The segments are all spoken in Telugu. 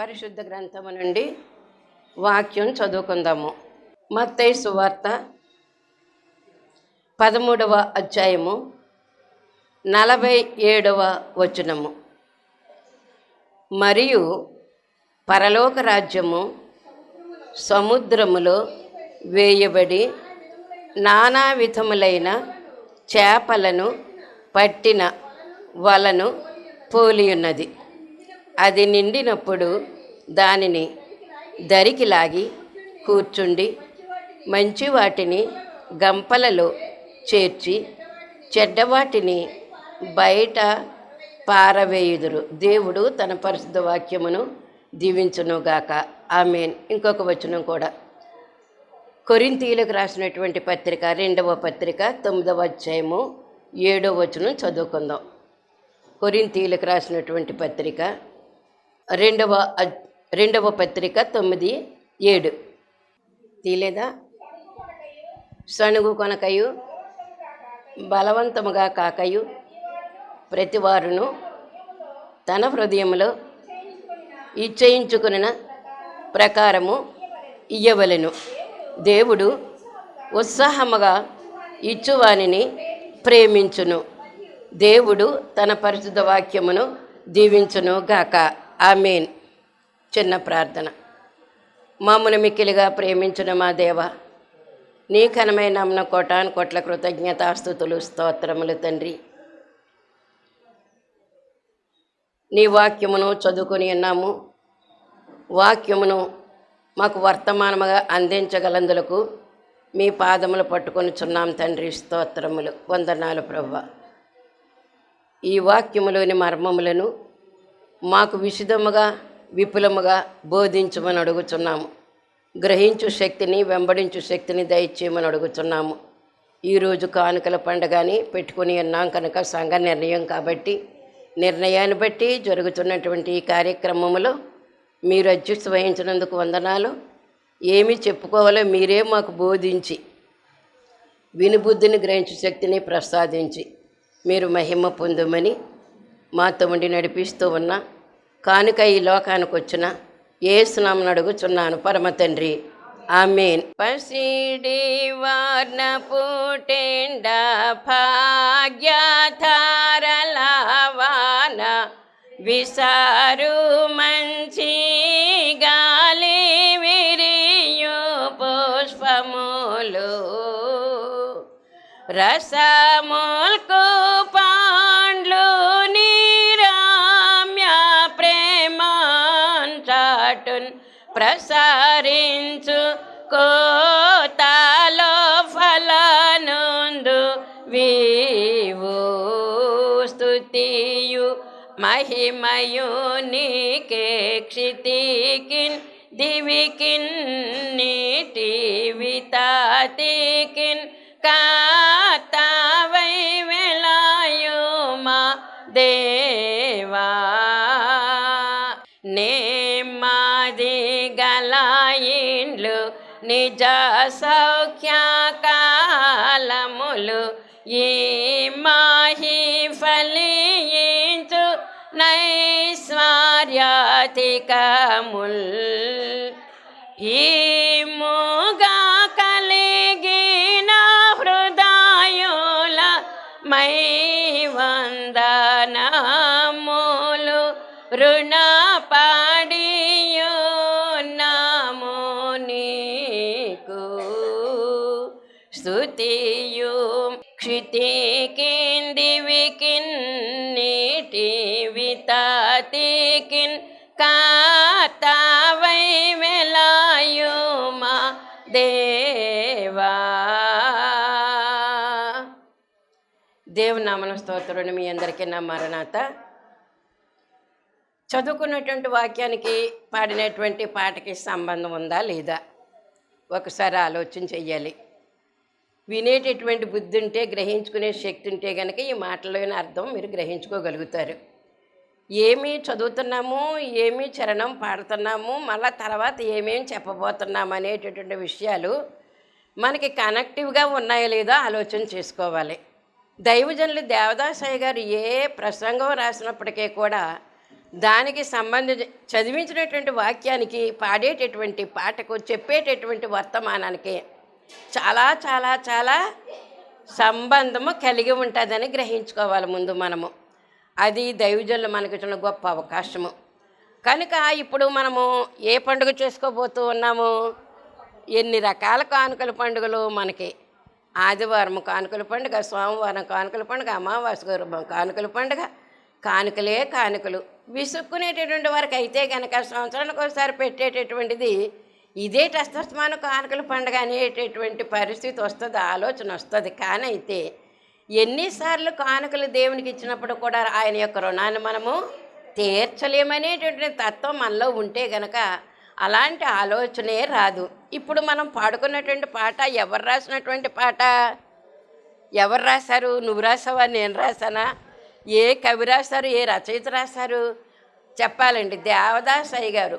పరిశుద్ధ గ్రంథము నుండి వాక్యం చదువుకుందాము. మత్తై సువార్త పదమూడవ అధ్యాయము నలభై ఏడవ వచనము. మరియు పరలోక రాజ్యము సముద్రములో వేయబడి నానా విధములైన చేపలను పట్టిన వలను పోలియున్నది. అది నిండినప్పుడు దానిని దరికి లాగి కూర్చుండి మంచి వాటిని గంపలలో చేర్చి చెడ్డవాటిని బయట పారవేయుదురు. దేవుడు తన పరిశుద్ధ వాక్యమును దీవించునుగాక. ఆమెన్. ఇంకొక వచనం కూడా. కొరింతీలకు రాసినటువంటి పత్రిక రెండవ పత్రిక తొమ్మిదవ అధ్యాయము ఏడవ వచనం చదువుకుందాం. కొరింతీలకు రాసినటువంటి పత్రిక రెండవ రెండవ పత్రిక తొమ్మిది ఏడు. తీలేదా? సణుగు కొనకయు బలవంతముగా కాకయు ప్రతివారును తన హృదయంలో ఇచ్చయించుకున్న ప్రకారము ఇయ్యవలెను. దేవుడు ఉత్సాహముగా ఇచ్చువానిని ప్రేమించును. దేవుడు తన పరిశుద్ధ వాక్యమును దీవించును గాక ఆమెన్. చిన్న ప్రార్థన. మామును మిక్కిలిగా ప్రేమించిన మా దేవ. నీ ఘనమైన అమ్మ కోటాను కోట్ల కృతజ్ఞతాస్థుతులు స్తోత్రములు తండ్రి. నీ వాక్యమును చదువుకొని ఉన్నాము. వాక్యమును మాకు వర్తమానముగా అందించగలందులకు మీ పాదములు పట్టుకొని చున్నాం తండ్రి స్తోత్రములు. వందనాలు ప్రభు ఈ వాక్యములోని మర్మములను మాకు విశుద్ధముగా విపులముగా బోధించమని అడుగుచున్నాము. గ్రహించు శక్తిని వెంబడించు శక్తిని దయచేయమని అడుగుచున్నాము. ఈరోజు కానుకల పండుగని పెట్టుకుని ఉన్నాం కనుక సంఘ నిర్ణయం కాబట్టి నిర్ణయాన్ని బట్టి జరుగుతున్నటువంటి ఈ కార్యక్రమంలో మీరు అధ్యక్ష వహించినందుకు వందనాలు. ఏమి చెప్పుకోవాలో మీరే మాకు బోధించి వినుబుద్ధిని గ్రహించు శక్తిని ప్రసాదించి మీరు మహిమ పొందమని మాతో ఉండి నడిపిస్తూ ఉన్న. కానుక ఈ లోకానికి వచ్చిన ఏసునామను అడుగుచున్నాను పరమ తండ్రి. ఆమెన్. పసిడి వర్ణ పుటెండ భాగ్యధారలవాన విసారు మంచి గాలి విరియు పుష్పములు రస మహిమయు క్షితికిన్ దివికిన్ నీటి వితాతికిన్ కాతావై వెలాయుమా దేవా? నేమాది గలాయిండ్లు నిజ సౌఖ్య కాలములు ఈ నైస్వార్యాతికముల్ ఈ మోగా కలిగిన హృదయుల మై వందనములు రుణ నాము నీకు. స్తుతియు క్షితికిన్ దేవునామన స్తోత్రుడు మీ అందరికీ నా మరణాత. చదువుకున్నటువంటి వాక్యానికి పాడినటువంటి పాటకి సంబంధం ఉందా లేదా? ఒకసారి ఆలోచన చెయ్యాలి. వినేటటువంటి బుద్ధి ఉంటే గ్రహించుకునే శక్తి ఉంటే కనుక ఈ మాటలోని అర్థం మీరు గ్రహించుకోగలుగుతారు. ఏమి చదువుతున్నాము ఏమి చరణం పాడుతున్నాము మళ్ళా తర్వాత ఏమేమి చెప్పబోతున్నాము అనేటటువంటి విషయాలు మనకి కనెక్టివ్గా ఉన్నాయో లేదో ఆలోచన చేసుకోవాలి. దైవజనులు దేవదాసయ్య గారు ఏ ప్రసంగం రాసినప్పటికీ కూడా దానికి సంబంధించి చదివించినటువంటి వాక్యానికి పాడేటటువంటి పాటకు చెప్పేటటువంటి వర్తమానానికి చాలా చాలా చాలా సంబంధము కలిగి ఉంటుందని గ్రహించుకోవాలి ముందు మనము. అది దైవజనులు మనకు ఇచ్చిన గొప్ప అవకాశము. కనుక ఇప్పుడు మనము ఏ పండుగ చేసుకోబోతూ ఉన్నాము? ఎన్ని రకాల కానుకల పండుగలు మనకి? ఆదివారం కానుకల పండుగ సోమవారం కానుకల పండుగ అమావాస్య గురు కానుకల పండుగ. కానుకలే కానుకలు. విసుక్కునేటటువంటి వారికి అయితే కనుక సంవత్సరానికి ఒకసారి పెట్టేటటువంటిది ఇదే టస్తస్మాన కానుకల పండుగ అనేటటువంటి పరిస్థితి వస్తుంది ఆలోచన వస్తుంది. కానీ అయితే ఎన్నిసార్లు కానుకలు దేవునికి ఇచ్చినప్పుడు కూడా ఆయన యొక్క రుణాన్ని మనము తీర్చలేమనేటువంటి తత్వం మనలో ఉంటే గనక అలాంటి ఆలోచనే రాదు. ఇప్పుడు మనం పాడుకున్నటువంటి పాట ఎవరు రాసినటువంటి పాట? ఎవరు రాశారు? నువ్వు రాసావా? నేను రాసానా ఏ కవి రాశారు? ఏ రచయిత రాశారు? చెప్పాలండి. దేవదాస్ అయ్య గారు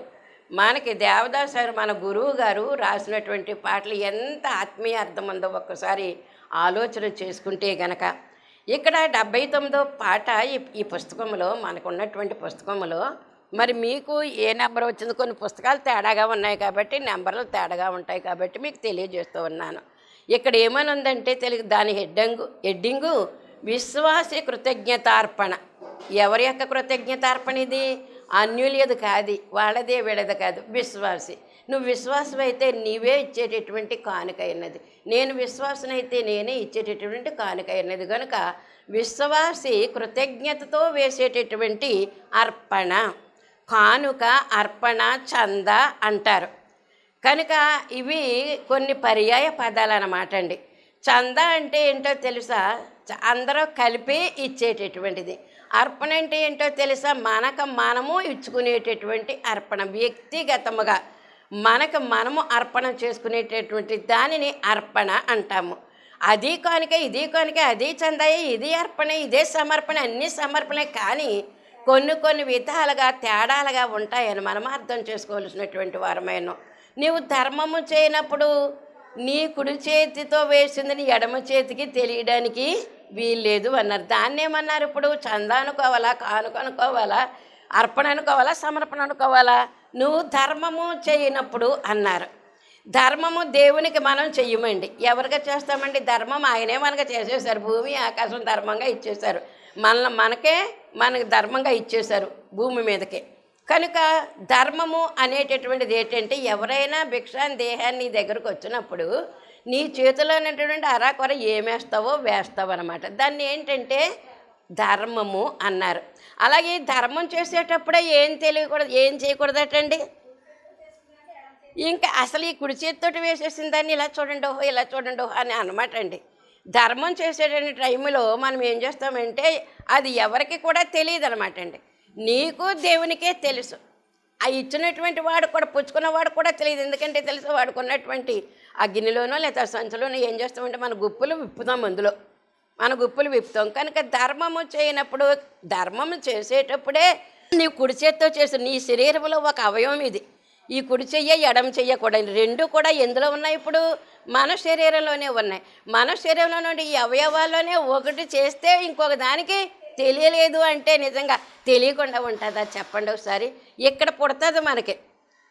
మనకి దేవదాస్ గారు మన గురువు గారు రాసినటువంటి పాటలు ఎంత ఆత్మీయ అర్థం ఉందో ఒక్కసారి ఆలోచన చేసుకుంటే గనక. ఇక్కడ డెబ్బై తొమ్మిదో పాట ఈ ఈ పుస్తకంలో మనకున్నటువంటి పుస్తకంలో మరి మీకు ఏ నెంబర్ వచ్చింది? కొన్ని పుస్తకాలు తేడాగా ఉన్నాయి కాబట్టి నెంబర్లు తేడాగా ఉంటాయి కాబట్టి మీకు తెలియజేస్తూ ఉన్నాను. ఇక్కడ ఏమని ఉందంటే తెలుగు దాని హెడ్డింగు హెడ్డింగు విశ్వాస కృతజ్ఞతార్పణ. ఎవరి యొక్క కృతజ్ఞతార్పణ ఇది? అన్యులది కాదు వాళ్ళదే వీళ్ళది కాదు విశ్వాసి. నువ్వు విశ్వాసం అయితే నీవే ఇచ్చేటటువంటి కానుక అయినది. నేను విశ్వాసనైతే నేనే ఇచ్చేటటువంటి కానుక అయినది. కనుక విశ్వాసి కృతజ్ఞతతో వేసేటటువంటి అర్పణ. కానుక అర్పణ చంద అంటారు. కనుక ఇవి కొన్ని పర్యాయ పదాలు అన్నమాట అండి. చంద అంటే ఏంటో తెలుసా? చ- అందరూ కలిపి ఇచ్చేటటువంటిది. అర్పణ అంటే ఏంటో తెలుసా? మనకు మనము ఇచ్చుకునేటటువంటి అర్పణ వ్యక్తిగతముగా మనకు మనము అర్పణ చేసుకునేటటువంటి దానిని అర్పణ అంటాము. అది కానుక ఇది కానుక అది చందాయి ఇది అర్పణ ఇదే సమర్పణ అన్ని సమర్పణే కానీ కొన్ని కొన్ని విధాలుగా తేడాలుగా ఉంటాయని మనం అర్థం చేసుకోవాల్సినటువంటి వారమైన నీవు ధర్మము చేయనప్పుడు నీ కుడి చేతితో వేసింది ఎడమ చేతికి తెలియడానికి వీల్లేదు అన్నారు. దాన్ని ఏమన్నారు ఇప్పుడు? చందా అనుకోవాలా? కానుక అనుకోవాలా? అర్పణ అనుకోవాలా? సమర్పణ అనుకోవాలా? నువ్వు ధర్మము చేయనప్పుడు అన్నారు. ధర్మము దేవునికి మనం చెయ్యమండి. ఎవరిగా చేస్తామండి? ధర్మం ఆయనే మనకు చేసేసారు భూమి ఆకాశం ధర్మంగా ఇచ్చేశారు. మన మనకే మనకు ధర్మంగా ఇచ్చేశారు భూమి మీదకే. కనుక ధర్మము అనేటటువంటిది ఏంటంటే ఎవరైనా భిక్షాన్ దేహాన్ని నీ దగ్గరకు వచ్చినప్పుడు నీ చేతిలో ఉన్నటువంటి అరాకొర ఏమేస్తావో వేస్తావు అనమాట దాన్ని ఏంటంటే ధర్మము అన్నారు. అలాగే ధర్మం చేసేటప్పుడే ఏం తెలియకూడదు ఏం చేయకూడదటండి? ఇంకా అసలు ఈ కుడి చేతితోటి వేసేసిన దాన్ని ఇలా చూడండి ఓహో ఇలా చూడండి ఓహో అని అనమాట అండి ధర్మం చేసేటువంటి టైంలో మనం ఏం చేస్తామంటే అది ఎవరికి కూడా తెలియదు అనమాట అండి. నీకు దేవునికే తెలుసు. ఆ ఇచ్చినటువంటి వాడు కూడా పుచ్చుకున్నవాడు కూడా తెలియదు. ఎందుకంటే తెలుసు? వాడుకు ఉన్నటువంటి ఆ గిన్నెలోనో లేదా సంచులోనో ఏం చేస్తామంటే మన గుప్పులు విప్పుతాం అందులో. మన గుప్పులు విప్పుతాం. కనుక ధర్మము చేయనప్పుడు ధర్మము చేసేటప్పుడే నీ కుడి చేత్తో చేసి నీ శరీరంలో ఒక అవయవం ఇది. ఈ కుడి చెయ్య ఎడమ చెయ్య కూడా రెండు కూడా ఎందులో ఉన్నాయి ఇప్పుడు? మన శరీరంలోనే ఉన్నాయి. మన శరీరంలో నుండి ఈ అవయవాల్లోనే ఒకటి చేస్తే ఇంకొక దానికి తెలియలేదు అంటే నిజంగా తెలియకుండా ఉంటుందా చెప్పండి ఒకసారి? ఇక్కడ పుడుతుంది మనకి?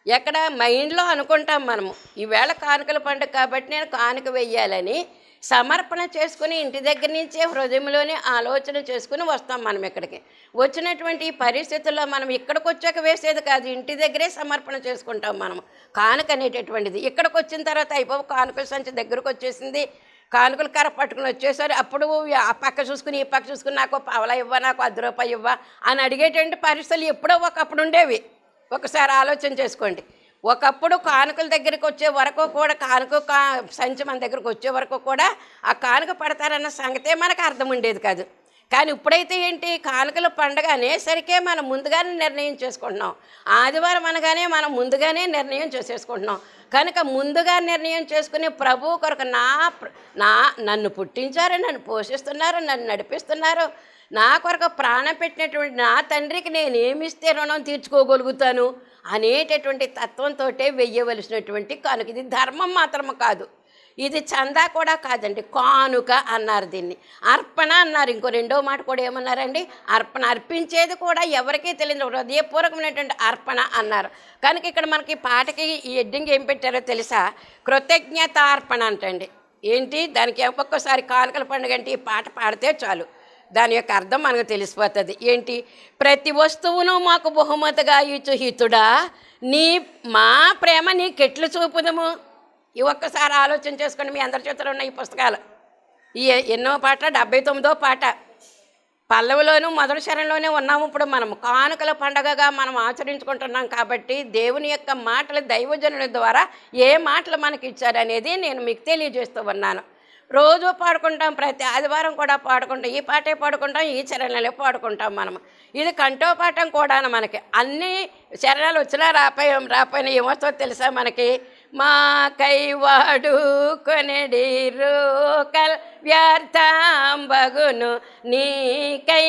ఎక్కడ మైండ్లో అనుకుంటాం మనము. ఈవేళ కానుకల పండుగ కాబట్టి నేను కానుక వెయ్యాలని సమర్పణ చేసుకుని ఇంటి దగ్గర నుంచే హృదయంలోనే ఆలోచన చేసుకుని వస్తాం మనం ఇక్కడికి. వచ్చినటువంటి పరిస్థితుల్లో మనం ఇక్కడికి వచ్చాక వేసేది కాదు ఇంటి దగ్గరే సమర్పణ చేసుకుంటాం మనం. కానుక అనేటటువంటిది. ఇక్కడికి వచ్చిన తర్వాత అయిపోయి కానుక సంచి దగ్గరకు వచ్చేసింది. కానుకలు కర్ర పట్టుకుని వచ్చేసరి. అప్పుడు ఆ పక్క చూసుకుని ఈ పక్క చూసుకుని నాకు పవలా ఇవ్వ నాకు అర్ధ రూపాయి ఇవ్వ అని అడిగేటువంటి పరిస్థితులు ఎప్పుడో ఒకప్పుడు ఉండేవి. ఒకసారి ఆలోచన చేసుకోండి. ఒకప్పుడు కానుకల దగ్గరికి వచ్చే వరకు కూడా కానుక కా సంచి మన దగ్గరకు వచ్చే వరకు కూడా ఆ కానుక పడతారన్న సంగతే మనకు అర్థం ఉండేది కాదు. కానీ ఇప్పుడైతే ఏంటి? కానుకల పండగ అనేసరికే మనం ముందుగానే నిర్ణయం చేసుకుంటున్నాం. ఆదివారం అనగానే మనం ముందుగానే నిర్ణయం చేసేసుకుంటున్నాం. కనుక ముందుగా నిర్ణయం చేసుకుని ప్రభు కొరకు నా నా నన్ను పుట్టించారు నన్ను పోషిస్తున్నారు నన్ను నడిపిస్తున్నారు. నా కొరకు ప్రాణం పెట్టినటువంటి నా తండ్రికి నేను ఏమిస్తే రుణం తీర్చుకోగలుగుతాను? అనేటటువంటి తత్వంతో వెయ్యవలసినటువంటి కనుక. ఇది ధర్మం మాత్రము కాదు. ఇది చందా కూడా కాదండి కానుక అన్నారు దీన్ని. అర్పణ అన్నారు. ఇంకో రెండో మాట కూడా ఏమన్నారండి? అర్పణ అర్పించేది కూడా ఎవరికీ తెలియదు. హృదయపూర్వకమైనటువంటి అర్పణ అన్నారు. కనుక ఇక్కడ మనకి పాటకి ఈ ఎడ్డింగ్ ఏం పెట్టారో తెలుసా? కృతజ్ఞతార్పణ అంటండి. ఏంటి? దానికి ఒక్కొక్కసారి కానుకల పండుగ అంటే ఈ పాట పాడితే చాలు. దాని యొక్క అర్థం మనకు తెలిసిపోతుంది. ఏంటి? ప్రతి వస్తువును మాకు బహుమతిగా ఇచ్చు హితుడా నీ మా ప్రేమ నీకెట్లు చూపుదము? ఈ ఒక్కసారి ఆలోచన చేసుకోండి మీ అందరి చేతిలో ఉన్న ఈ పుస్తకాలు. ఈ ఎన్నో పాట డెబ్బై తొమ్మిదో పాట. పల్లవిలోను మొదటి శరణలోనే ఉన్నాము ఇప్పుడు మనం కానుకల పండగగా మనం ఆచరించుకుంటున్నాం కాబట్టి దేవుని యొక్క మాటలు దైవజనుల ద్వారా ఏ మాటలు మనకి ఇచ్చారనేది నేను మీకు తెలియజేస్తూ ఉన్నాను. రోజు పాడుకుంటాం ప్రతి ఆదివారం కూడా పాడుకుంటాం ఈ పాటే పాడుకుంటాం ఈ చరణాలే పాడుకుంటాం మనం. ఇది కంఠోపాఠం కూడా మనకి. అన్ని చరణాలు వచ్చినా రాపోయా రాపోయినా ఏమొస్తో తెలుసా మనకి? మా కైవాడు కొనడి రోకల్ వ్యర్థంబగును నీ కై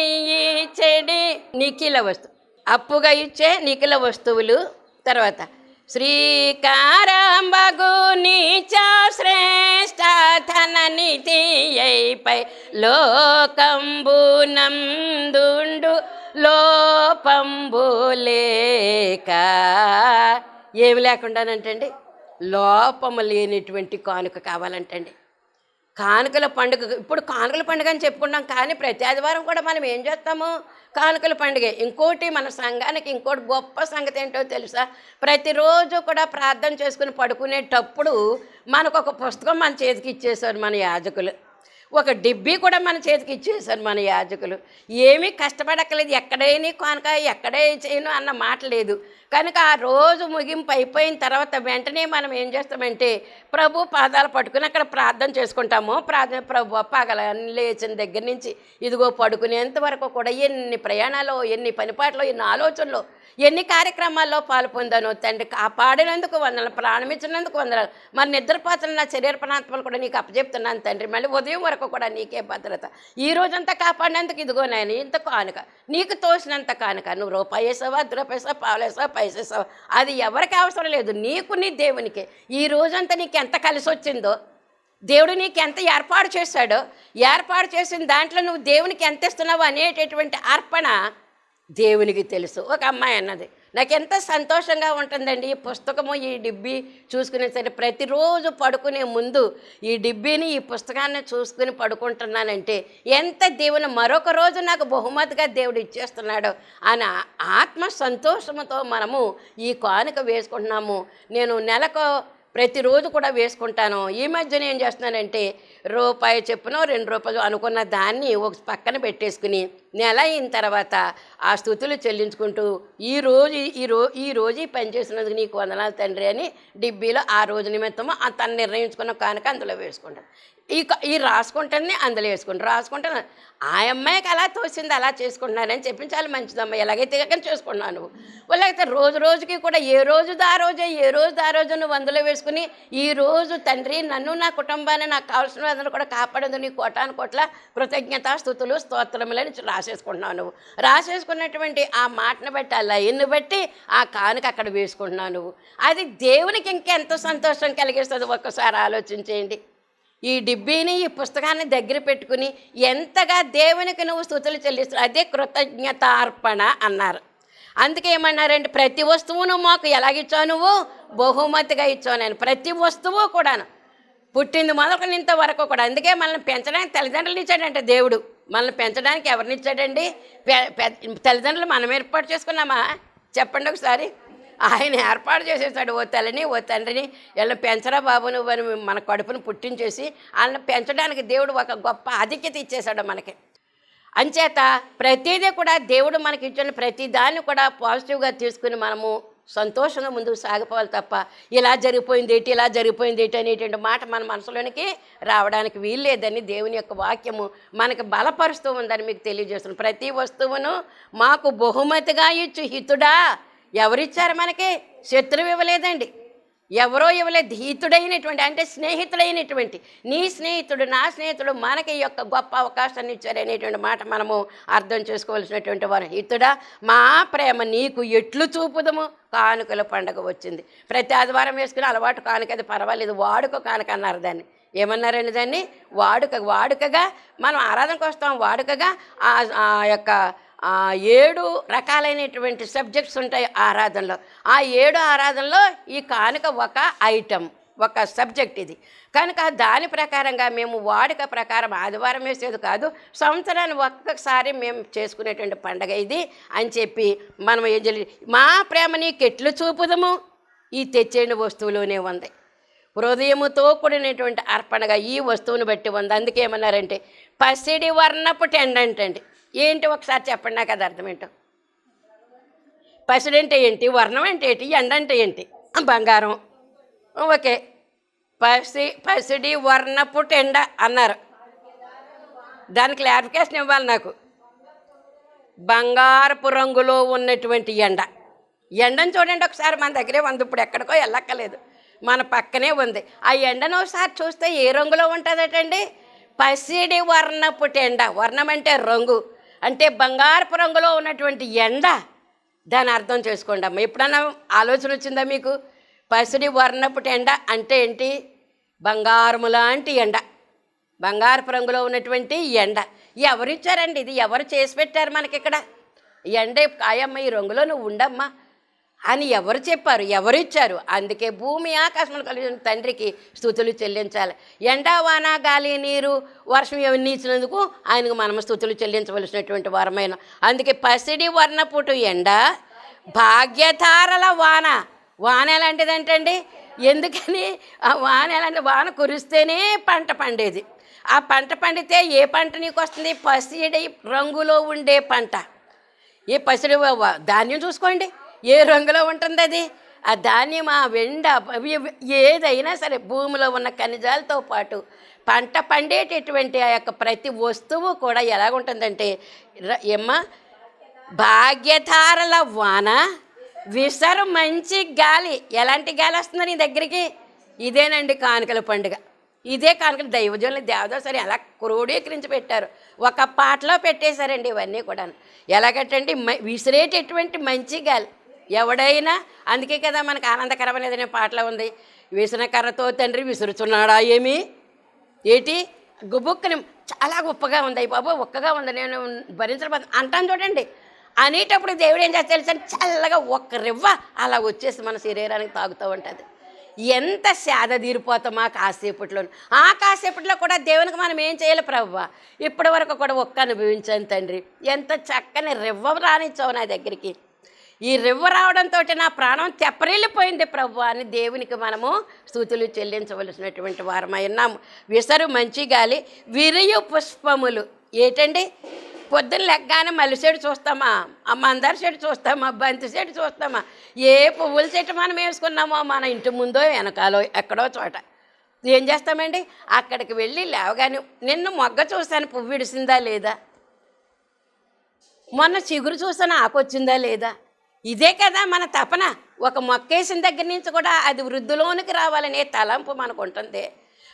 చెడి నిఖిల వస్తువు అప్పుగా ఇచ్చే నిఖిల వస్తువులు. తర్వాత శ్రీకారంబగు నీచ శ్రేష్ట ధన లోకంబునందుండు లోపంబు లేక ఏమి లేకుండానంటండి లోపము లేనిటువంటి కానుక కావాలంటండి. కానుకల పండుగ ఇప్పుడు కానుకల పండుగ అని చెప్పుకుంటాం కానీ ప్రతి ఆదివారం కూడా మనం ఏం చేస్తాము? కానుకల పండుగ. ఇంకోటి మన సంఘానికి ఇంకోటి గొప్ప సంగతి ఏంటో తెలుసా? ప్రతిరోజు కూడా ప్రార్థన చేసుకుని పడుకునేటప్పుడు మనకు ఒక పుస్తకం మన చేతికి ఇచ్చేసారు మన యాజకులు. ఒక డిబ్బీ కూడా మన చేతికి ఇచ్చేసారు మన యాజకులు. ఏమీ కష్టపడక్కలేదు ఎక్కడైనా కానుక ఎక్కడే చేయను అన్న మాట లేదు. కనుక ఆ రోజు ముగింపు అయిపోయిన తర్వాత వెంటనే మనం ఏం చేస్తామంటే ప్రభు పాదాలు పట్టుకుని అక్కడ ప్రార్థన చేసుకుంటాము. ప్రార్థన ప్రభు పగల లేచిన దగ్గర నుంచి ఇదిగో పడుకునేంత వరకు కూడా ఎన్ని ప్రయాణాలు ఎన్ని పనిపాట్లు ఎన్ని ఆలోచనలు ఎన్ని కార్యక్రమాల్లో పాలు పొందాను తండ్రి కాపాడినందుకు వందలు ప్రాణమించినందుకు వందలు మరి నిద్రపోతున్న నా శరీర ప్రాంతాలు కూడా నీకు అప్పచెప్తున్నాను తండ్రి. మళ్ళీ ఉదయం వరకు కూడా నీకే భద్రత. ఈ రోజంతా కాపాడినందుకు ఇదిగో నేను ఇంత కానుక. నీకు తోసినంత కానుక. నువ్వు రూపాయి వేసావా అర్ధ రూపాయి వేసావా పావులు అది ఎవరికి అవసరం లేదు. నీకు నీ దేవునికి. ఈ రోజంతా నీకు ఎంత కలిసి వచ్చిందో దేవుడు నీకు ఎంత ఏర్పాటు చేశాడో ఏర్పాటు చేసిన దాంట్లో నువ్వు దేవునికి ఎంత ఇస్తున్నావు అనేటటువంటి అర్పణ దేవునికి తెలుసు. ఒక అమ్మాయి అన్నది. నాకు ఎంత సంతోషంగా ఉంటుందండి ఈ పుస్తకము ఈ డిబ్బీ చూసుకునే సరే ప్రతిరోజు పడుకునే ముందు ఈ డిబ్బీని ఈ పుస్తకాన్ని చూసుకుని పడుకుంటున్నానంటే ఎంత దేవుని మరొక రోజు నాకు బహుమతిగా దేవుడు ఇచ్చేస్తున్నాడో అని ఆత్మ సంతోషంతో మనము ఈ కానుక వేసుకుంటున్నాము. నేను నెలకు ప్రతిరోజు కూడా వేసుకుంటాను. ఈ మధ్యన ఏం చేస్తున్నానంటే రూపాయి చెప్పునో రెండు రూపాయలు అనుకున్న దాన్ని ఒక పక్కన పెట్టేసుకుని నెల అయిన తర్వాత ఆ స్థుతులు చెల్లించుకుంటూ ఈ రోజు ఈ రో ఈ రోజు పనిచేసినందుకు పని నీకు వందనాలు తండ్రి అని డిబ్బీలో ఆ రోజు నిమిత్తము తను నిర్ణయించుకున్న కానుక అందులో వేసుకుంటాను ఈ క- ఈ రాసుకుంటానే అందులో వేసుకుంటాను రాసుకుంటాను ఆ అమ్మాయికి అలా తోసింది అలా చేసుకుంటున్నానని చెప్పించాలి మంచిదమ్మా. ఎలాగైతే కానీ చేసుకున్నాను నువ్వు. రోజు రోజుకి కూడా ఏ రోజు ఆ రోజే ఏ రోజు ఆ రోజు నువ్వు అందులో వేసుకుని ఈ రోజు తండ్రి నన్ను నా కుటుంబాన్ని నాకు కావాల్సిన కూడా కాపాడదు నీ కోటాను కోట్ల కృతజ్ఞత స్థుతులు స్తోత్రములని రాసేసుకుంటున్నావు నువ్వు. రాసేసుకున్నటువంటి ఆ మాటను బట్టి ఆ లైన్ను బట్టి ఆ కానుక అక్కడ వేసుకుంటున్నావు నువ్వు. అది దేవునికి ఇంకెంత సంతోషం కలిగిస్తుంది. ఒక్కసారి ఆలోచించేయండి. ఈ డిబ్బీని ఈ పుస్తకాన్ని దగ్గర పెట్టుకుని ఎంతగా దేవునికి నువ్వు స్థుతులు చెల్లిస్తున్నావు అదే కృతజ్ఞతార్పణ అన్నారు. అందుకే ఏమన్నారంటే ప్రతి వస్తువును మాకు ఎలాగిచ్చావు నువ్వు? బహుమతిగా ఇచ్చావు నేను. ప్రతి వస్తువు కూడాను. పుట్టింది మొదలుకొని ఇంతవరకు కూడా. అందుకే మనల్ని పెంచడానికి తల్లిదండ్రులు ఇచ్చాడంటే దేవుడు. మనల్ని పెంచడానికి ఎవరిని ఇచ్చాడండి? పె- తల్లిదండ్రులు మనం ఏర్పాటు చేసుకున్నామా? చెప్పండి ఒకసారి. ఆయన ఏర్పాటు చేసేసాడు. ఓ తల్లిని ఓ తండ్రిని. వీళ్ళని పెంచరా బాబు నువ్వు అని మన కడుపును పుట్టించేసి వాళ్ళని పెంచడానికి దేవుడు ఒక గొప్ప ఆధిక్యత ఇచ్చేసాడు మనకి. అంచేత ప్రతిదీ కూడా దేవుడు మనకి ఇచ్చిన ప్రతి దాన్ని కూడా పాజిటివ్గా తీసుకుని మనము సంతోషంగా ముందుకు సాగిపోవాలి తప్ప ఇలా జరిగిపోయింది ఏంటి ఇలా జరిగిపోయింది ఏంటి అనేటువంటి మాట మన మనసులోనికి రావడానికి వీల్లేదని దేవుని యొక్క వాక్యము మనకి బలపరుస్తూ ఉందని మీకు తెలియజేస్తున్నాను. ప్రతి వస్తువును మాకు బహుమతిగా ఇచ్చు హితుడా. ఎవరిచ్చారు మనకి? శత్రువు ఇవ్వలేదండి. ఎవరో ఇవ్వలేదు హితుడైనటువంటి అంటే స్నేహితుడైనటువంటి. నీ స్నేహితుడు నా స్నేహితుడు మనకి ఈ యొక్క గొప్ప అవకాశాన్ని ఇచ్చారనేటువంటి మాట మనము అర్థం చేసుకోవాల్సినటువంటి వారు హితుడా? మా ప్రేమ నీకు ఎట్లు చూపుదము? కానుకల పండగ వచ్చింది. ప్రతి ఆదివారం వేసుకుని అలవాటు కానుక అది పర్వాలేదు వాడుక కానుక అన్నారు దాన్ని. ఏమన్నారండి దాన్ని? వాడుక వాడుకగా మనం ఆరాధనకు వస్తాం వాడుకగా ఆ ఆ యొక్క ఏడు రకాలైనటువంటి సబ్జెక్ట్స్ ఉంటాయి ఆరాధనలో. ఆ ఏడు ఆరాధనలో ఈ కానుక ఒక ఐటమ్ ఒక సబ్జెక్ట్ ఇది. కనుక దాని ప్రకారంగా మేము వాడుక ప్రకారం ఆదివారం వేసేది కాదు సంవత్సరాన్ని ఒక్కసారి మేము చేసుకునేటువంటి పండగ ఇది అని చెప్పి మనం ఏం చేయాలి? మా ప్రేమని కెట్లు చూపుదము? ఈ తెచ్చేని వస్తువులోనే ఉంది. హృదయముతో కూడినటువంటి అర్పణగా ఈ వస్తువును బట్టి ఉంది. అందుకేమన్నారంటే పసిడి వర్ణపు టెండంటండి. ఏంటి ఒకసారి చెప్పండి నాకు అది అర్థమేంటో. పసిడి అంటే ఏంటి వర్ణం అంటే ఏంటి ఎండ అంటే ఏంటి? బంగారం. ఓకే. పసి పసిడి వర్ణపు టెండ అన్నారు. దాని క్లారిఫికేషన్ ఇవ్వాలి నాకు. బంగారపు రంగులో ఉన్నటువంటి ఎండ. ఎండను చూడండి ఒకసారి మన దగ్గరే ఉంది ఇప్పుడు ఎక్కడికో వెళ్ళక్కలేదు మన పక్కనే ఉంది. ఆ ఎండను ఒకసారి చూస్తే ఏ రంగులో ఉంటుందటండి? పసిడి వర్ణపు టెండ వర్ణం అంటే రంగు. అంటే బంగారపు రంగులో ఉన్నటువంటి ఎండ దాని అర్థం చేసుకోండి అమ్మ. ఎప్పుడన్నా ఆలోచన వచ్చిందా మీకు? పసిడి వర్ణపుటి ఎండ అంటే ఏంటి? బంగారము లాంటి ఎండ. బంగారపు రంగులో ఉన్నటువంటి ఎండ. ఎవరిచ్చారండి ఇది? ఎవరు చేసి పెట్టారు మనకి ఇక్కడ ఎండ కాయమ్మ ఈ రంగులో నువ్వు ఉండమ్మా. అని ఎవరు చెప్పారు? ఎవరు ఇచ్చారు అందుకే భూమి ఆకాశములు కలిగిన తండ్రికి స్థుతులు చెల్లించాలి. ఎండ వాన గాలి నీరు వర్షం ఇవన్నీ ఇచ్చినందుకు ఆయనకు మనం స్థుతులు చెల్లించవలసినటువంటి వరమైన. అందుకే పసిడి వర్ణపుటు ఎండ భాగ్యధారల వాన. వాన ఎలాంటిదంటండి ఎందుకని? ఆ వాన ఎలాంటి వాన కురిస్తేనే పంట పండేది. ఆ పంట పండితే ఏ పంట నీకు వస్తుంది? పసిడి రంగులో ఉండే పంట. ఏ పసిడి ధాన్యం చూసుకోండి. ఏ రంగులో ఉంటుంది అది? ఆ ధాన్యం ఆ వెండ ఏదైనా సరే భూమిలో ఉన్న ఖనిజాలతో పాటు పంట పండేటటువంటి ఆ యొక్క ప్రతి వస్తువు కూడా ఎలాగుంటుందంటే ర- భాగ్యధారల వాన విసరు మంచి గాలి. ఎలాంటి గాలి వస్తుంది నీ దగ్గరికి? ఇదేనండి కానుకల పండుగ. ఇదే కానుకలు దైవజనులు దేవదాసరి ఎలా క్రోడీకరించి పెట్టారు. ఒక పాటలో పెట్టేశారండి ఇవన్నీ కూడా ఎలాగంటండి మ- విసిరేటటువంటి మంచి గాలి. ఎవడైనా. అందుకే కదా మనకు ఆనందకరమైనదనే పాటలో ఉంది. విసిన కర్రతో తండ్రి విసురుచున్నాడా ఏమి? ఏటి? గుబుక్కని చాలా గొప్పగా ఉంది బాబు ఒక్కగా ఉంది. నేను భరించడం అంటాను చూడండి. అనేటప్పుడు దేవుడు ఏం చేస్తా తెలుసా? చల్లగా ఒక్క రివ్వ అలా వచ్చేసి మన శరీరానికి తాగుతూ ఉంటుంది. ఎంత సేద తీరిపోతామా కాసేపట్లో. ఆ కాసేపట్లో కూడా దేవునికి మనం ఏం చేయాలి ప్రవ్వ? ఇప్పటి వరకు కూడా ఒక్క అనుభవించాను తండ్రి. ఎంత చక్కని రివ్వ రానిచ్చావు నా దగ్గరికి. ఈ రివ్వ రావడంతో నా ప్రాణం తెప్పరిల్లిపోయింది ప్రభు అని దేవునికి మనము స్థుతులు చెల్లించవలసినటువంటి వారమై ఉన్నాము. విసరు మంచి గాలి విరియు పుష్పములు. ఏంటండి? పొద్దున్న లెగ్గానే మల్లి చెడు చూస్తామా? ఆ మందార చెడు చూస్తామా? బంతి చెడు చూస్తామా? ఏ పువ్వుల చెట్టు మనం వేసుకున్నామో మన ఇంటి ముందో వెనకాలో ఎక్కడో చోట. ఏం చేస్తామండి? అక్కడికి వెళ్ళి లేవగానే నిన్ను మొగ్గ చూశాను పువ్వు విడిసిందా లేదా? మొన్న చిగురు చూసాను ఆకొచ్చిందా లేదా? ఇదే కదా మన తపన. ఒక మొక్కేసిన దగ్గర నుంచి కూడా అది వృద్ధిలోనికి రావాలనే తలంపు మనకు ఉంటుంది.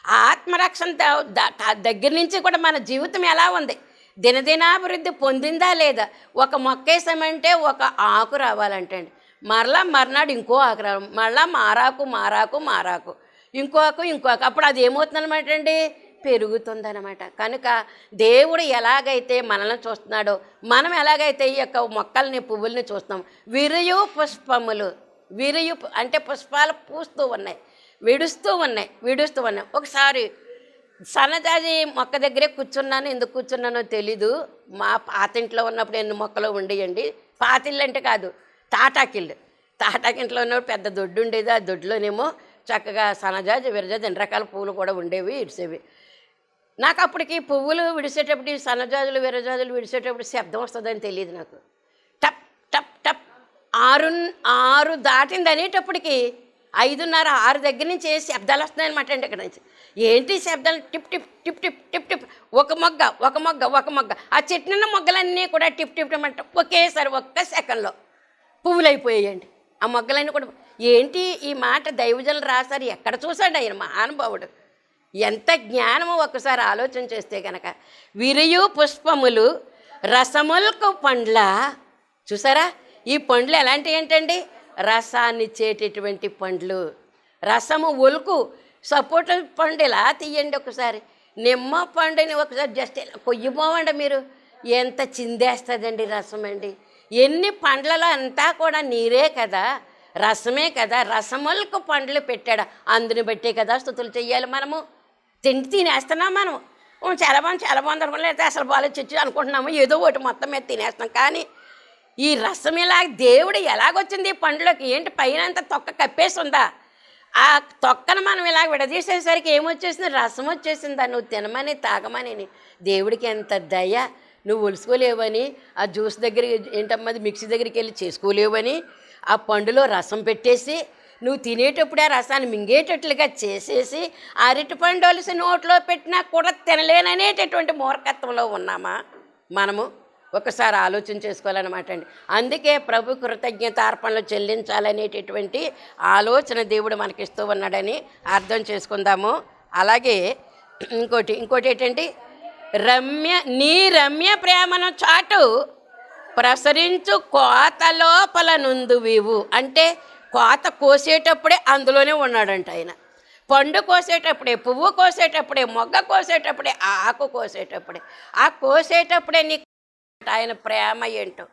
ఆత్మరక్షణ ద- దగ్గర నుంచి కూడా మన జీవితం ఎలా ఉంది? దినదినాభివృద్ధి పొందిందా లేదా? ఒక మొక్కేసామంటే ఒక ఆకు రావాలంటే మరలా మర్నాడు ఇంకో ఆకు రావాలి. మరలా మారాకు మారాకు మారాకు. ఇంకో ఆకు ఇంకో ఆకు అప్పుడు అది ఏమవుతుందన్నమాట అండి? పెరుగుతుందనమాట కనుక దేవుడు ఎలాగైతే మనల్ని చూస్తున్నాడో మనం ఎలాగైతే ఈ యొక్క మొక్కల్ని పువ్వుల్ని చూస్తున్నాం విరియు పుష్పములు విరియు అంటే పుష్పాలు పూస్తూ ఉన్నాయి విడుస్తూ ఉన్నాయి విడుస్తూ ఉన్నాయి. ఒకసారి సన్నజాజి మొక్క దగ్గరే కూర్చున్నాను. ఎందుకు కూర్చున్నానో తెలీదు. మా పాతింట్లో ఉన్నప్పుడు ఎన్ని మొక్కలు ఉండేయండి? పాతిళ్ళు అంటే కాదు తాటాకిళ్ళు. తాటాకింట్లో ఉన్నప్పుడు పెద్ద దొడ్డు ఉండేది. ఆ దొడ్లోనేమో చక్కగా సన్నజాజి విరజాజి ఎన్ని రకాల పూలు కూడా ఉండేవి ఇడిసేవి నాకు అప్పటికి పువ్వులు విడిసేటప్పుడు సన్నజాజులు విరజాజులు విడిసేటప్పుడు శబ్దం వస్తుందని తెలియదు నాకు. టప్ టప్ టప్. ఆరు ఆరు దాటింది అనేటప్పటికి ఐదున్నర ఆరు దగ్గర నుంచి శబ్దాలు వస్తున్నాయన్నమాట అండి ఇక్కడ నుంచి. ఏంటి శబ్దాలు? టిప్ టిప్ టిప్ టిప్ టిప్ టిప్. ఒక మొగ్గ ఒక మొగ్గ ఒక మొగ్గ. ఆ చెట్టున్న మొగ్గలన్నీ కూడా టిప్ టిప్ టిప్ ఒకేసారి ఒక్క సెకండ్లో పువ్వులు అయిపోయాయండి ఆ మొగ్గలన్నీ కూడా. ఏంటి ఈ మాట దైవజనులు రాశారు? ఎక్కడ చూశాడు ఆయన మహానుభావుడు? ఎంత జ్ఞానము ఒకసారి ఆలోచన చేస్తే కనుక విరియు పుష్పములు రసములకు పండ్ల. చూసారా? ఈ పండ్లు ఎలాంటివి ఏంటండి? రసాన్ని ఇచ్చేటటువంటి పండ్లు. రసము ఒలుకు సపోటా పండు ఇలా తీయండి ఒకసారి? నిమ్మ పండుని ఒకసారి జస్ట్ ఇలా కొయ్యిపోవండి మీరు. ఎంత చిందేస్తుందండి రసం అండి. ఎన్ని పండ్లలో అంతా కూడా నీరే కదా? రసమే కదా? రసములకు పండ్లు పెట్టాడు? అందుని బట్టే కదా స్థుతులు చెయ్యాలి మనము. తిండి తినేస్తున్నాం మనం. చాలా బాగుంది చాలా బాగుంది అనుకున్నా అసలు బాగా చిచ్చు అనుకుంటున్నాము ఏదో ఒకటి మొత్తం మీద తినేస్తున్నాం. కానీ ఈ రసం ఇలా దేవుడు ఎలాగొచ్చింది ఈ పండ్లోకి? ఏంటి పైన అంత తొక్క కప్పేసి ఉందా? ఆ తొక్కను మనం ఇలా విడదీసేసరికి ఏమొచ్చేసింది? రసం వచ్చేసిందా? నువ్వు తినమని తాగమని. దేవుడికి ఎంత దయ నువ్వు ఒలుసుకోలేవని ఆ జ్యూస్ దగ్గర ఏంటమ్మది మిక్సీ దగ్గరికి వెళ్ళి చేసుకోలేవని ఆ పండులో రసం పెట్టేసి నువ్వు తినేటప్పుడే ఆ రసాన్ని మింగేటట్లుగా చేసేసి అరటిపండు నోట్లో పెట్టినా కూడా తినలేననేటటువంటి మూర్ఖత్వంలో ఉన్నామా? మనము ఒకసారి ఆలోచన చేసుకోవాలన్నమాట అండి. అందుకే ప్రభు కృతజ్ఞతార్పణలు చెల్లించాలనేటటువంటి ఆలోచన దేవుడు మనకిస్తూ ఉన్నాడని అర్థం చేసుకుందాము. అలాగే ఇంకోటి ఇంకోటి ఏంటండి రమ్య నీ రమ్య ప్రేమను చాటు ప్రసరించు కోత లోపల నుందువివు అంటే కోత కోసేటప్పుడే అందులోనే ఉన్నాడంట ఆయన. పండు కోసేటప్పుడే పువ్వు కోసేటప్పుడే మొగ్గ కోసేటప్పుడే ఆకు కోసేటప్పుడే. ఆ కోసేటప్పుడే నీ ఆయన ప్రేమ ఏంటో.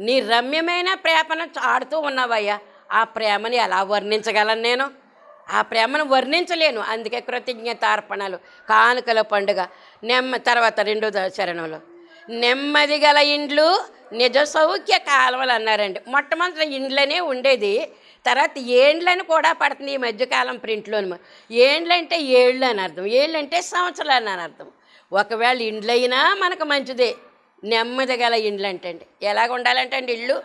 నీ రమ్యమైన ప్రేమను చాడుతూ ఉన్నావయ్యా. ఆ ప్రేమని ఎలా వర్ణించగలను నేను? ఆ ప్రేమను వర్ణించలేను. అందుకే కృతజ్ఞతార్పణలు కానుకల పండుగ నెమ్మ తర్వాత రెండో చరణంలో. నెమ్మది గల ఇండ్లు నిజ సౌఖ్య కాలువలు అన్నారండి. మొట్టమొదటి ఇండ్లనే ఉండేది. తర్వాత ఏండ్లని కూడా పడుతుంది ఈ మధ్యకాలం ప్రింట్లోని. ఏండ్లు అంటే ఏళ్ళు అని అర్థం. ఏళ్ళు అంటే సంవత్సరాలు అని అర్థం. ఒకవేళ ఇండ్లైనా మనకు మంచిదే. నెమ్మది గల ఇండ్లు అంటండి ఎలాగ ఉండాలంటే అండి ఇల్లు?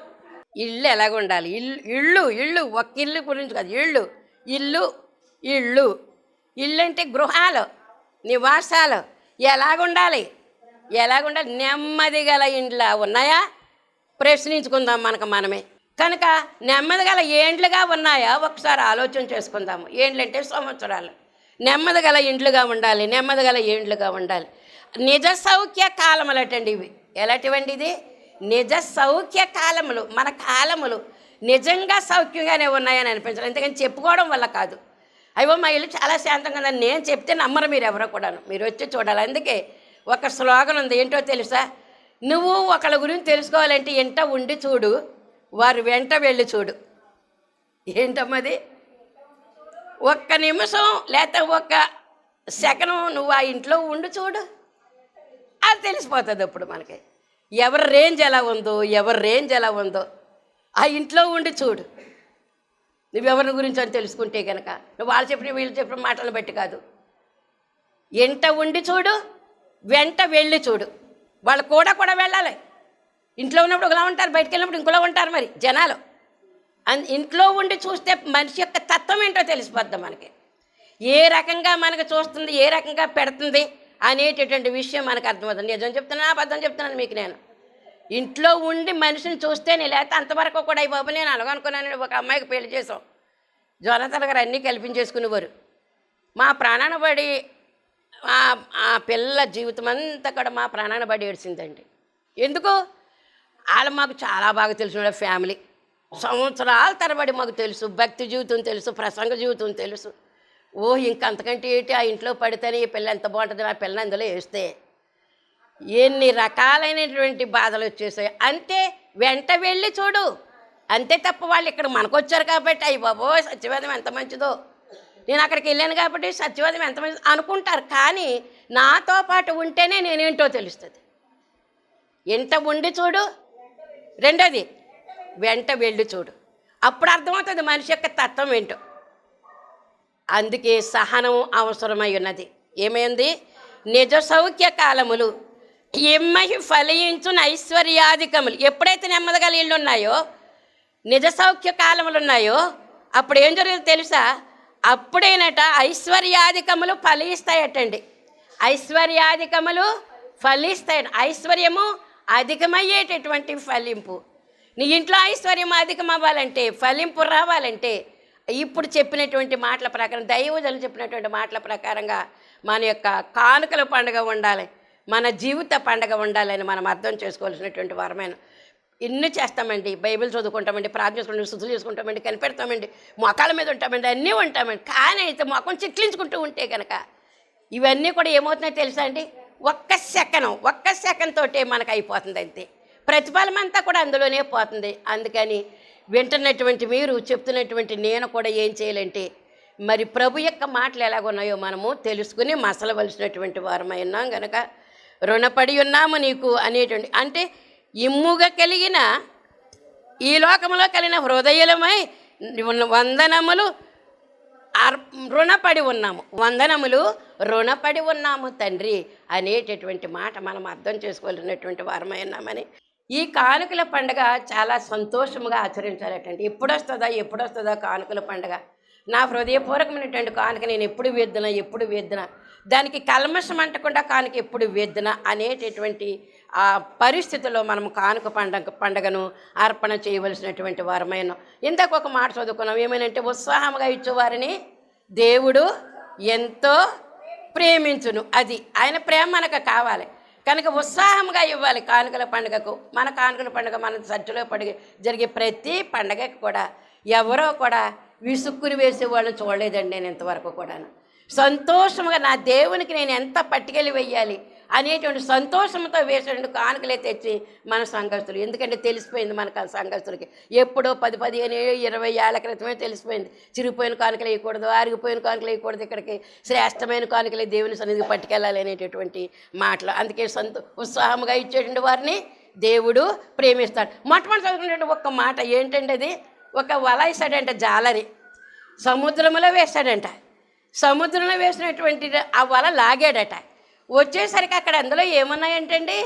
ఇల్లు ఎలాగ ఉండాలి? ఇల్లు ఇళ్ళు ఇళ్ళు. ఒక్క ఇల్లు గురించి కాదు. ఇల్లు ఇల్లు ఇళ్ళు. ఇల్లు అంటే గృహాలు నివాసాలు. ఎలాగుండాలి? ఎలాగుండాలి? నెమ్మది గల ఇండ్ల ఉన్నాయా? ప్రశ్నించుకుందాం మనకు మనమే. కనుక నెమ్మది గల ఏండ్లుగా ఉన్నాయా? ఒకసారి ఆలోచన చేసుకుందాము. ఏండ్లు అంటే సంవత్సరాలు. నెమ్మది గల ఇండ్లుగా ఉండాలి నెమ్మది గల ఏండ్లుగా ఉండాలి. నిజ సౌఖ్య కాలములటండి ఇవి. ఎలాంటివండి ఇది? నిజ సౌఖ్య కాలములు మన కాలములు నిజంగా సౌఖ్యంగానే ఉన్నాయని అనిపించాలి ఎందుకని చెప్పుకోవడం వల్ల కాదు. అయ్యో మా ఇల్లు చాలా శాంతంగా నేను చెప్తే నమ్మరు మీరు ఎవరో కూడాను. మీరు వచ్చి చూడాలి. అందుకే ఒక స్లోగన్ ఉంది. ఏంటో తెలుసా? నువ్వు ఒకళ్ళ గురించి తెలుసుకోవాలంటే ఇంట ఉండి చూడు. వారు వెంట వెళ్ళి చూడు. ఏంటమ్మది ఒక్క నిమిషం లేకపోతే ఒక్క సెకను నువ్వు ఆ ఇంట్లో ఉండి చూడు. అది తెలిసిపోతుంది అప్పుడు మనకి. ఎవరి రేంజ్ ఎలా ఉందో ఎవరి రేంజ్ ఎలా ఉందో ఆ ఇంట్లో ఉండి చూడు. నువ్వెవరి గురించి అని తెలుసుకుంటే కనుక నువ్వు వాళ్ళు చెప్పిన వీళ్ళు చెప్పిన మాటలు బట్టి కాదు. ఎంట ఉండి చూడు. వెంట వెళ్ళి చూడు. వాళ్ళు కూడా కూడా వెళ్ళాలి. ఇంట్లో ఉన్నప్పుడు ఒకలా ఉంటారు బయటికి వెళ్ళినప్పుడు ఇంకోలా ఉంటారు మరి జనాలు. అన్ ఇంట్లో ఉండి చూస్తే మనిషి యొక్క తత్వం ఏంటో తెలిసిపోద్ది మనకి. ఏ రకంగా మనకు చూస్తుంది ఏ రకంగా పెడుతుంది అనేటటువంటి విషయం మనకు అర్థమవుతుంది. నిజం చెప్తున్నాను అబద్ధం చెప్తున్నాను మీకు నేను? ఇంట్లో ఉండి మనిషిని చూస్తేనే లేకపోతే అంతవరకు కూడా ఈ బాబు నేను అలాగనుకున్నాను ఒక అమ్మాయికి పెళ్ళి చేసాం జోనతల గారు అన్నీ కల్పించేసుకునేవారు. మా ప్రాణాన్ని పడి ఆ పిల్ల జీవితం అంతా కూడా మా ప్రాణాన్ని పడి ఏడ్చిందండి. ఎందుకు? వాళ్ళు మాకు చాలా బాగా తెలిసిన ఫ్యామిలీ. సంవత్సరాల తరబడి మాకు తెలుసు. భక్తి జీవితం తెలుసు ప్రసంగ జీవితం తెలుసు. ఓ ఇంకంతకంటే ఏంటి? ఆ ఇంట్లో పడితేనే ఈ పిల్ల ఎంత బాగుంటుంది ఆ పిల్ల అందులో వేస్తే ఎన్ని రకాలైనటువంటి బాధలు వచ్చేసాయి. అంతే వెంట వెళ్ళి చూడు. అంతే తప్ప వాళ్ళు ఇక్కడ మనకు వచ్చారు కాబట్టి అయ్యి బాబో సత్యవేదం ఎంత మంచిదో. నేను అక్కడికి వెళ్ళాను కాబట్టి సత్యవాదం ఎంతమంది అనుకుంటారు కానీ నాతో పాటు ఉంటేనే నేనేంటో తెలుస్తుంది. ఎంత ఉండి చూడు రెండోది వెంట వెళ్ళి చూడు. అప్పుడు అర్థమవుతుంది మనిషి యొక్క తత్వం ఏంటో. అందుకే సహనం అవసరమై ఉన్నది. ఏమైంది? నిజ సౌఖ్య కాలములు ఎమ్మహి ఫలించున ఐశ్వర్యాధికములు. ఎప్పుడైతే నెమ్మదిగా నీళ్ళు ఉన్నాయో నిజ సౌఖ్య కాలములు ఉన్నాయో అప్పుడు ఏం జరుగుతుంది తెలుసా? అప్పుడేనట ఐశ్వర్యాధికములు ఫలిస్తాయటండి. ఐశ్వర్యాధికములు ఫలిస్తాయి ఐశ్వర్యము అధికమయ్యేటటువంటి ఫలింపు. నీ ఇంట్లో ఐశ్వర్యం అధికం అవ్వాలంటే ఫలింపు రావాలంటే ఇప్పుడు చెప్పినటువంటి మాటల ప్రకారం దైవజనులు చెప్పినటువంటి మాటల ప్రకారంగా మన యొక్క కానుకల పండుగ ఉండాలి. మన జీవిత పండుగ ఉండాలని మనం అర్థం చేసుకోవాల్సినటువంటి వరమైన ఇన్ని చేస్తామండి. బైబిల్ చదువుకుంటామండి ప్రార్థన చేసుకుంటాం శుద్ధులు చేసుకుంటామండి కనిపెడతామండి మొఖాల మీద ఉంటామండి అన్నీ ఉంటామండి. కానీ అయితే మొఖం చిట్లించుకుంటూ ఉంటే కనుక ఇవన్నీ కూడా ఏమవుతున్నాయో తెలుసా అండి? ఒక్క సెకను ఒక్క సెకండ్ తోటే మనకు అయిపోతుంది అంతే. ప్రతిఫలం అంతా కూడా అందులోనే పోతుంది. అందుకని వింటున్నటువంటి మీరు చెప్తున్నటువంటి నేను కూడా ఏం చేయాలంటే మరి ప్రభు యొక్క మాటలు ఎలాగున్నాయో మనము తెలుసుకుని మసలవలసినటువంటి వారమై ఉన్నాం కనుక రుణపడి ఉన్నాము నీకు అనేటువంటి అంటే ఇమ్ముగా కలిగిన ఈ లోకంలో కలిగిన హృదయలమై వందనములు అర్- రుణపడి ఉన్నాము. వందనములు రుణపడి ఉన్నాము తండ్రి అనేటటువంటి మాట మనం అర్థం చేసుకోలేనటువంటి వారమై ఉన్నామని. ఈ కానుకల పండుగ చాలా సంతోషముగా ఆచరించాలటండి ఎప్పుడు వస్తుందా ఎప్పుడు వస్తుందా కానుకల పండుగ? నా హృదయపూర్వకమైనటువంటి కానుక నేను ఎప్పుడు వేద్దున ఎప్పుడు వేద్దున? దానికి కల్మషం అంటకుండా కానుక ఎప్పుడు వేద్దున అనేటటువంటి ఆ పరిస్థితిలో మనం కానుక పండగ పండగను అర్పణ చేయవలసినటువంటి వారమైన ఇందాక ఒక మాట చదువుకున్నాం. ఏమైనంటే ఉత్సాహంగా ఇచ్చేవారిని దేవుడు ఎంతో ప్రేమించును. అది ఆయన ప్రేమ మనకు కావాలి. కనుక ఉత్సాహంగా ఇవ్వాలి కానుకల పండుగకు. మన కానుకల పండుగ మన సజ్జలో పడి జరిగే ప్రతి పండగకి కూడా ఎవరో కూడా విసుక్కుని వేసే వాళ్ళని చూడలేదండి నేను ఇంతవరకు కూడా సంతోషంగా నా దేవునికి నేను ఎంత పట్టుకెళ్ళి వెయ్యాలి? అనేటువంటి సంతోషంతో వేసేటువంటి కానుకలే తెచ్చి మన సంఘస్తులు ఎందుకంటే తెలిసిపోయింది మనకు ఆ ఎప్పుడో పది పదిహేను ఇరవై ఏళ్ళ క్రితమే తెలిసిపోయింది. చిరిగిపోయిన కానుకలు వేయకూడదు ఆరిగిపోయిన కానుకలు వేయకూడదు ఇక్కడికి. శ్రేష్టమైన కానుకలే దేవుని సన్నిధికి పట్టుకెళ్ళాలి అనేటటువంటి మాటలు. అందుకే సంతో ఉత్సాహంగా ఇచ్చేటువంటి వారిని దేవుడు ప్రేమిస్తాడు. మొట్టమొదటి చదువుకునేటువంటి ఒక్క మాట ఏంటంటే అది? ఒక వల వేసాడంట జాలరి. సముద్రంలో వేశాడంట. సముద్రంలో వేసినటువంటి ఆ వల లాగాడట. వచ్చేసరికి అక్కడ అందులో ఏమున్నాయంటండి?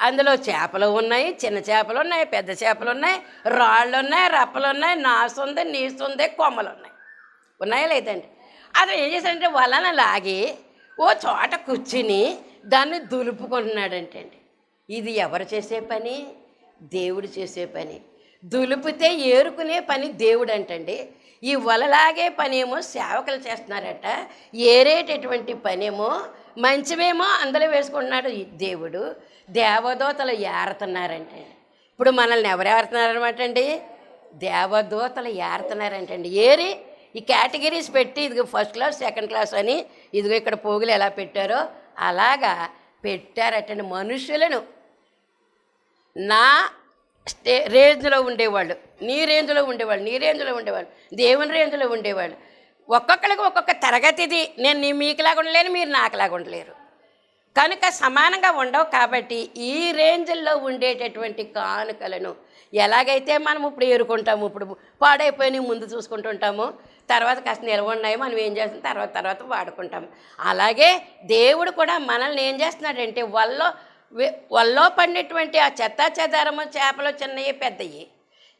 అందులో చేపలు ఉన్నాయి చిన్న చేపలు ఉన్నాయి పెద్ద చేపలు ఉన్నాయి రాళ్ళు ఉన్నాయి రప్పలు ఉన్నాయి నాసు ఉంది నీసు ఉంది కొమ్మలు ఉన్నాయి. ఉన్నాయా లేదండి? అతను ఏం చేశాడంటే వలన లాగి ఓ చోట కూర్చుని దాన్ని దులుపుకుంటున్నాడంటండి. ఇది ఎవరు చేసే పని? దేవుడు చేసే పని. దులుపితే ఏరుకునే పని దేవుడు అంటండి ఈ వలలాగే పనేమో సేవకులు చేస్తున్నారట. ఏరేటటువంటి పనేమో మంచివేమో అందులో వేసుకుంటున్నాడు. దేవుడు దేవదూతలు ఏరుతున్నారంటే ఇప్పుడు మనల్ని ఎవరు ఏరుతున్నారనమాట అండి? దేవదూతలు ఏరుతున్నారంటండి ఏరి ఈ కేటగిరీస్ పెట్టి ఇదిగో ఫస్ట్ క్లాస్ సెకండ్ క్లాస్ అని ఇదిగో ఇక్కడ పోగులు ఎలా పెట్టారో అలాగా పెట్టారటండి మనుషులను. నా స్టే రేంజ్లో ఉండేవాళ్ళు నీ రేంజ్లో ఉండేవాళ్ళు నీ రేంజ్లో ఉండేవాళ్ళు దేవుని రేంజ్లో ఉండేవాళ్ళు. ఒక్కొక్కరికి ఒక్కొక్క తరగతిది. నేను నీ మీకులాగా ఉండలేను మీరు నాకులాగా ఉండలేరు. కనుక సమానంగా ఉండవు కాబట్టి ఈ రేంజ్లో ఉండేటటువంటి కానుకలను ఎలాగైతే మనం ఇప్పుడు ఏరుకుంటాము ఇప్పుడు పాడైపోయి ముందు చూసుకుంటుంటాము తర్వాత కాస్త నిల్వ ఉన్నాయి మనం ఏం చేస్తాం తర్వాత తర్వాత వాడుకుంటాము అలాగే దేవుడు కూడా మనల్ని ఏం చేస్తున్నాడంటే వల్లో వల్లో పడినటువంటి ఆ చెత్త చెదారము చేపలు చిన్నవి పెద్దవి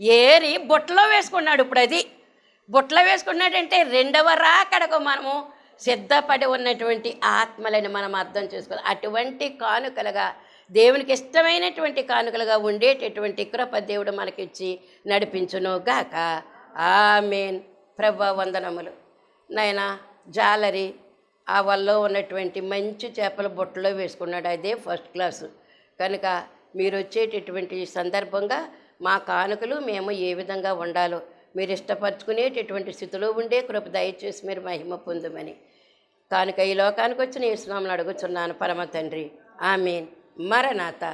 ఏరి బుట్టలో వేసుకున్నాడు ఇప్పుడు అది. బుట్ల వేసుకున్నాడంటే రెండవ రాకడకు మనము సిద్ధపడి ఉన్నటువంటి ఆత్మలని మనం అర్థం చేసుకోవాలి. అటువంటి కానుకలుగా దేవునికి ఇష్టమైనటువంటి కానుకలుగా ఉండేటటువంటి కృప దేవుడు మనకిచ్చి నడిపించును గాక ఆమెన్. ప్రభా వందనములు. నాయనా జాలరి ఆ వల్ల ఉన్నటువంటి మంచి చేపల బుట్టలో వేసుకున్నాడు. అదే ఫస్ట్ క్లాసు. కనుక మీరు వచ్చేటటువంటి సందర్భంగా మా కానుకలు మేము ఏ విధంగా ఉండాలో మీరు ఇష్టపరచుకునేటటువంటి స్థితిలో ఉండే కృప దయచేసి మీరు మహిమ పొందమని. కానుక ఈ లోకానికి వచ్చిన ఈ స్వామిని అడుగుచున్నాను పరమ తండ్రి. ఆమెన్. మరనాథ